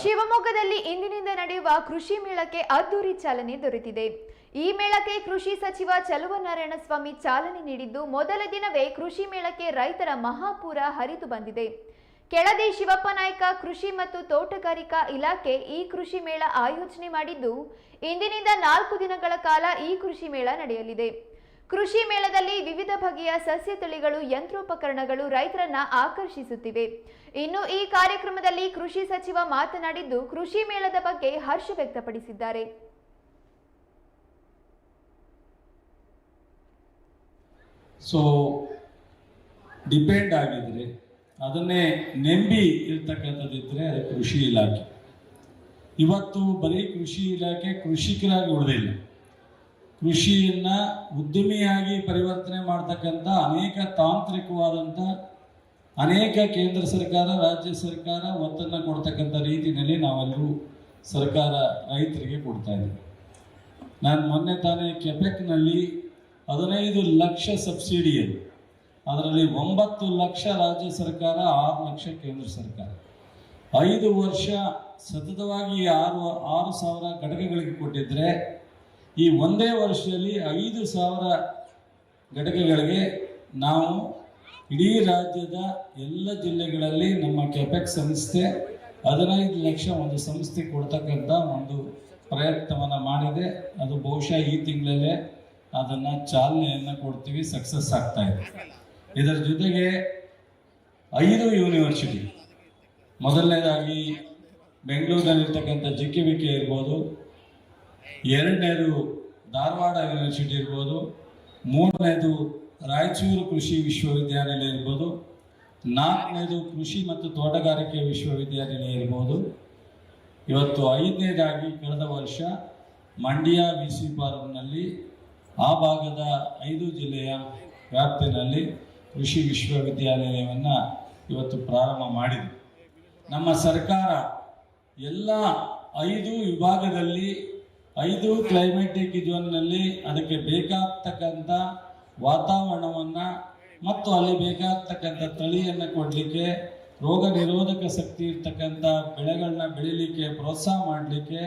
ಶಿವಮೊಗ್ಗದಲ್ಲಿ ಇಂದಿನಿಂದ ನಡೆಯುವ ಕೃಷಿ ಮೇಳಕ್ಕೆ ಅದ್ದೂರಿ ಚಾಲನೆ ದೊರೆತಿದೆ. ಈ ಮೇಳಕ್ಕೆ ಕೃಷಿ ಸಚಿವ ಚಲುವನಾರಾಯಣಸ್ವಾಮಿ ಚಾಲನೆ ನೀಡಿದ್ದು, ಮೊದಲ ದಿನವೇ ಕೃಷಿ ಮೇಳಕ್ಕೆ ರೈತರ ಮಹಾಪೂರ ಹರಿದು ಬಂದಿದೆ. ಕೆಳದಿ ಶಿವಪ್ಪ ನಾಯ್ಕ ಕೃಷಿ ಮತ್ತು ತೋಟಗಾರಿಕಾ ಇಲಾಖೆ ಈ ಕೃಷಿ ಮೇಳ ಆಯೋಜನೆ ಮಾಡಿದ್ದು, ಇಂದಿನಿಂದ ನಾಲ್ಕು ದಿನಗಳ ಕಾಲ ಈ ಕೃಷಿ ಮೇಳ ನಡೆಯಲಿದೆ. ಕೃಷಿ ಮೇಳದಲ್ಲಿ ವಿವಿಧ ಬಗೆಯ ಸಸ್ಯ ತಳಿಗಳು, ಯಂತ್ರೋಪಕರಣಗಳು ರೈತರನ್ನ ಆಕರ್ಷಿಸುತ್ತಿವೆ. ಇನ್ನು ಈ ಕಾರ್ಯಕ್ರಮದಲ್ಲಿ ಕೃಷಿ ಸಚಿವ ಮಾತನಾಡಿದ್ದು, ಕೃಷಿ ಮೇಳದ ಬಗ್ಗೆ ಹರ್ಷ ವ್ಯಕ್ತಪಡಿಸಿದ್ದಾರೆ. ಸೊ ಡಿಪೆಂಡ್ ಆಗಿದ್ರೆ, ಅದನ್ನೇ ನೆಂಬಿ ಇರ್ತಕ್ಕಂಥದ್ದಿದ್ರೆ ಕೃಷಿ ಇಲಾಖೆ. ಇವತ್ತು ಬರೀ ಕೃಷಿ ಇಲಾಖೆ ಕೃಷಿಕರಾಗಿ ಉಳಿದಿಲ್ಲ. ಕೃಷಿಯನ್ನ ಉದ್ಯಮಿಯಾಗಿ ಪರಿವರ್ತನೆ ಮಾಡ್ತಕ್ಕಂಥ ಅನೇಕ ತಾಂತ್ರಿಕವಾದಂಥ ಅನೇಕ ಕೇಂದ್ರ ಸರ್ಕಾರ, ರಾಜ್ಯ ಸರ್ಕಾರ ಒತ್ತನ್ನು ಕೊಡ್ತಕ್ಕಂಥ ರೀತಿಯಲ್ಲಿ ನಾವೆಲ್ಲರೂ ಸರ್ಕಾರ ರೈತರಿಗೆ ಕೊಡ್ತಾ ಇದ್ದೀವಿ. ನಾನು ಮೊನ್ನೆ ತಾನೇ ಕೆಪೆಕ್ನಲ್ಲಿ ಹದಿನೈದು ಲಕ್ಷ ಸಬ್ಸಿಡಿ ಅದು ಅದರಲ್ಲಿ ಒಂಬತ್ತು ಲಕ್ಷ ರಾಜ್ಯ ಸರ್ಕಾರ, ಆರು ಲಕ್ಷ ಕೇಂದ್ರ ಸರ್ಕಾರ. ಐದು ವರ್ಷ ಸತತವಾಗಿ ಆರು ಆರು ಸಾವಿರ ಘಟಕಗಳಿಗೆ ಕೊಟ್ಟಿದ್ದರೆ ಈ ಒಂದೇ ವರ್ಷದಲ್ಲಿ ಐದು ಸಾವಿರ ಘಟಕಗಳಿಗೆ ನಾವು ಇಡೀ ರಾಜ್ಯದ ಎಲ್ಲ ಜಿಲ್ಲೆಗಳಲ್ಲಿ ನಮ್ಮ ಕೆಪೆಕ್ ಸಂಸ್ಥೆ ಹದಿನೈದು ಲಕ್ಷ ಒಂದು ಸಂಸ್ಥೆ ಕೊಡ್ತಕ್ಕಂಥ ಒಂದು ಪ್ರಯತ್ನವನ್ನು ಮಾಡಿದೆ. ಅದು ಬಹುಶಃ ಈ ತಿಂಗಳಲ್ಲೇ ಅದನ್ನು ಚಾಲನೆಯನ್ನು ಕೊಡ್ತೀವಿ ಸಕ್ಸಸ್ ಆಗ್ತಾ ಇದೆ. ಇದರ ಜೊತೆಗೆ ಐದು ಯೂನಿವರ್ಸಿಟಿ ಮೊದಲನೇದಾಗಿ ಬೆಂಗಳೂರಿನಲ್ಲಿರ್ತಕ್ಕಂಥ ಜಿ ಕೆ ವಿ ಇರ್ಬೋದು ಎರಡನೇದು ಧಾರವಾಡ ಯೂನಿವರ್ಸಿಟಿ ಇರ್ಬೋದು, ಮೂರನೇದು ರಾಯಚೂರು ಕೃಷಿ ವಿಶ್ವವಿದ್ಯಾನಿಲಯ ಇರ್ಬೋದು, ನಾಲ್ಕನೇದು ಕೃಷಿ ಮತ್ತು ತೋಟಗಾರಿಕೆ ವಿಶ್ವವಿದ್ಯಾನಿಲಯ ಇರ್ಬೋದು. ಇವತ್ತು ಐದನೇದಾಗಿ ಕಳೆದ ವರ್ಷ ಮಂಡ್ಯ ವಿ ಸಿ ಫಾರಂನಲ್ಲಿ ಆ ಭಾಗದ ಐದು ಜಿಲ್ಲೆಯ ವ್ಯಾಪ್ತಿನಲ್ಲಿ ಕೃಷಿ ವಿಶ್ವವಿದ್ಯಾನಿಲಯವನ್ನು ಇವತ್ತು ಪ್ರಾರಂಭ ಮಾಡಿದೆ. ನಮ್ಮ ಸರ್ಕಾರ ಎಲ್ಲ ಐದು ವಿಭಾಗದಲ್ಲಿ ಐದು ಕ್ಲೈಮೆಟಿಕ್ ಝೋನ್ನಲ್ಲಿ ಅದಕ್ಕೆ ಬೇಕಾಗ್ತಕ್ಕಂಥ ವಾತಾವರಣವನ್ನು ಮತ್ತು ಅಲ್ಲಿ ಬೇಕಾಗ್ತಕ್ಕಂಥ ತಳಿಯನ್ನು ಕೊಡಲಿಕ್ಕೆ, ರೋಗ ನಿರೋಧಕ ಶಕ್ತಿ ಇರ್ತಕ್ಕಂಥ ಬೆಳೆಗಳನ್ನ ಬೆಳೀಲಿಕ್ಕೆ, ಪ್ರೋತ್ಸಾಹ ಮಾಡಲಿಕ್ಕೆ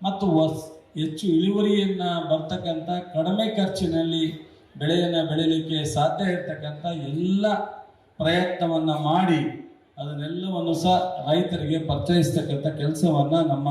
ಮತ್ತು ವಸ್, ಹೆಚ್ಚು ಇಳುವರಿಯನ್ನು ಬರ್ತಕ್ಕಂಥ ಕಡಿಮೆ ಖರ್ಚಿನಲ್ಲಿ ಬೆಳೆಯನ್ನು ಬೆಳಿಲಿಕ್ಕೆ ಸಾಧ್ಯ ಇರ್ತಕ್ಕಂಥ ಎಲ್ಲ ಪ್ರಯತ್ನವನ್ನು ಮಾಡಿ ಅದನ್ನೆಲ್ಲವನ್ನು ಸಹ ರೈತರಿಗೆ ಪರಿಚಯಿಸ್ತಕ್ಕಂಥ ಕೆಲಸವನ್ನು ನಮ್ಮ